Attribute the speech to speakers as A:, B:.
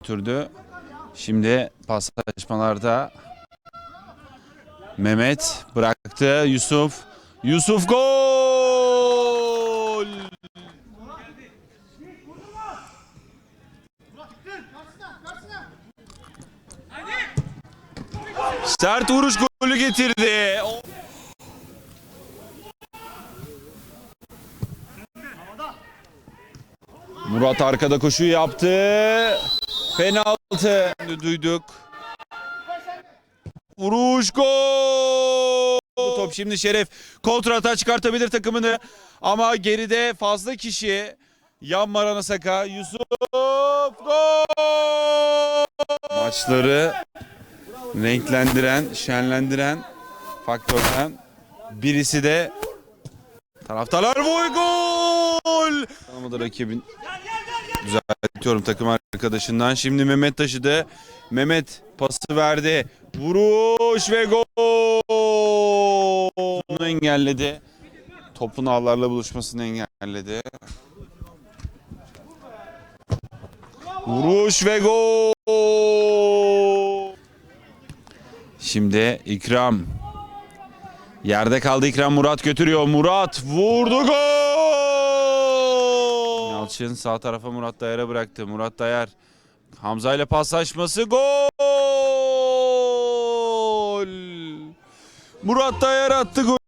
A: götürdü. Şimdi paslaşmalarda Mehmet bıraktı. Yusuf. Yusuf gol! Sert vuruş golü getirdi. Murat arkada koşu yaptı. Penaltı duyduk. Vuruş gol. Bu top şimdi Şeref kontrata çıkartabilir takımını. Ama geride fazla kişi. Yan Marana Saka, Yusuf gol. Maçları renklendiren, şenlendiren faktörden birisi de taraftarlar boy gol. Tanımadı rakibin düzeltiyorum takım arkadaşından. Şimdi Mehmet taşıdı. Mehmet pası verdi. Vuruş ve gol. Bunu engelledi. Topun ağlarla buluşmasını engelledi. Vuruş ve gol. Şimdi İkram. Yerde kaldı İkram Murat götürüyor. Murat vurdu gol. Yalçın sağ tarafa Murat Dayar'a bıraktı. Murat Dayar Hamza ile paslaşması gol. Murat Dayar attı gol.